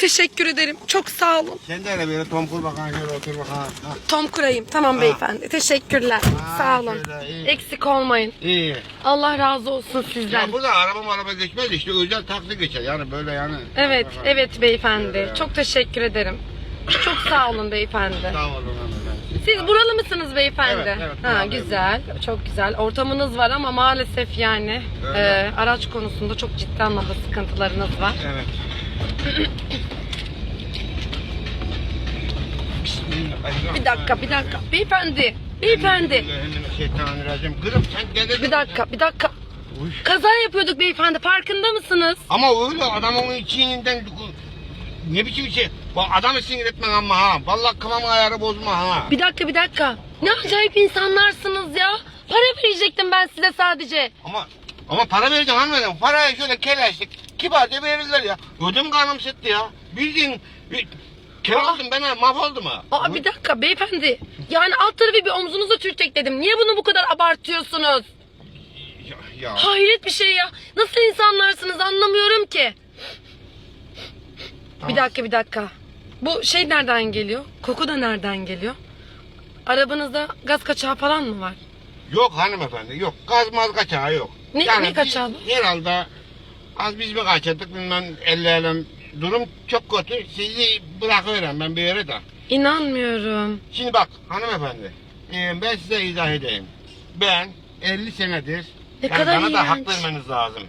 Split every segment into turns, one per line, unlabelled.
teşekkür ederim. Çok sağ olun.
Sen de öyle böyle tom kur bakalım şöyle otur bakalım. Ha.
Tom kurayım. Tamam beyefendi. Teşekkürler.
Ha,
Sağ olun.
şöyle, iyi.
Eksik olmayın.
İyi.
Allah razı olsun sizden.
Ya burada araba araba geçmez işte özel taksi geçer yani böyle yani.
Evet, evet beyefendi.
Şöyle.
Çok teşekkür ederim. Çok sağ olun beyefendi.
Sağ olun hanımefendi.
Siz buralı mısınız beyefendi?
Evet, evet,
ha, güzel, çok güzel. Ortamınız var ama maalesef yani e, araç konusunda çok ciddi anlamda sıkıntılarınız var.
Evet.
Bir dakika, bir dakika. Beyefendi, beyefendi.
Şeytanirracim. Kırım sen geldin.
Bir dakika, bir dakika.
Uy.
Kaza yapıyorduk beyefendi, farkında mısınız?
Ama öyle adamın içinden ne biçim şey. Bak adamı sinir etmen ama ha. Vallahi kıvamı ayarı bozma ha.
Bir dakika, bir dakika. Ne acayip insanlarsınız ya. Para verecektim ben size sadece.
Ama ama para vereceksin hanımefendi. Parayı şöyle keleştik. Kibarca verirler ya. Ödüm kanım sıktı ya. Bildiğin bir kere oldum ben ha mahvoldum ha.
Aa bir dakika beyefendi. Yani alt tarafı bir omzunuza sürtecek dedim. Niye bunu bu kadar abartıyorsunuz?
Ya, ya.
Hayret bir şey ya. Nasıl insanlarsınız anlamıyorum ki.
Tamam.
Bir dakika bir dakika. Bu şey nereden geliyor? Koku da nereden geliyor? Arabanızda gaz kaçağı falan mı var?
Yok hanımefendi yok. Gaz maz kaçağı yok.
Ne- ne
biz
kaçağı bu?
Herhalde az biz mi kaçırdık bilmem elle elem. Durum çok kötü. Sizi bırakıyorum ben bir yere de.
İnanmıyorum.
Şimdi bak hanımefendi. e, ben size izah edeyim. Ben 50 senedir
Ne
yani
kadar
bana da hak
iğrenç.
vermeniz lazım.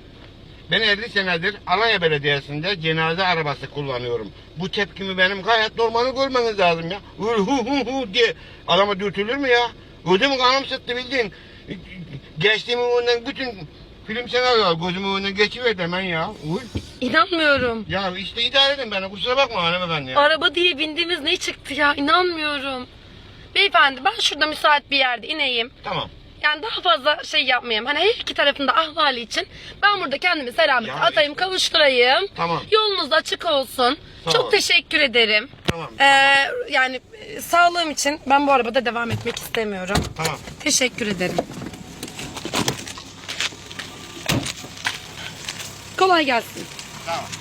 Ben 50 senedir Alanya Belediyesi'nde cenaze arabası kullanıyorum. Bu tepkimi benim gayet normal görmeniz lazım ya. Öyle hu hu hu diye adama dürtülür mü ya? Ödüm kanım sıktı bildiğin. Geçtiğimin önünden bütün film senaryolar gözümün önünden geçiverdi hemen ya. Uy.
İnanmıyorum.
Ya işte idare edin beni kusura bakma hanımefendi ya.
Araba diye bindiğimiz ne çıktı ya? İnanmıyorum. Beyefendi ben şurada müsait bir yerde ineyim.
Tamam.
Yani daha fazla şey yapmayayım. Hani her iki tarafında ahvali için ben burada kendimi selamete
Ya
atayım, kavuşturayım.
Tamam.
Yolunuz açık olsun.
Sağ
Çok
ol.
teşekkür ederim.
Tamam.
Ee, yani e, sağlığım için ben bu arabada devam etmek istemiyorum.
Tamam.
Teşekkür ederim. Kolay gelsin.
Tamam.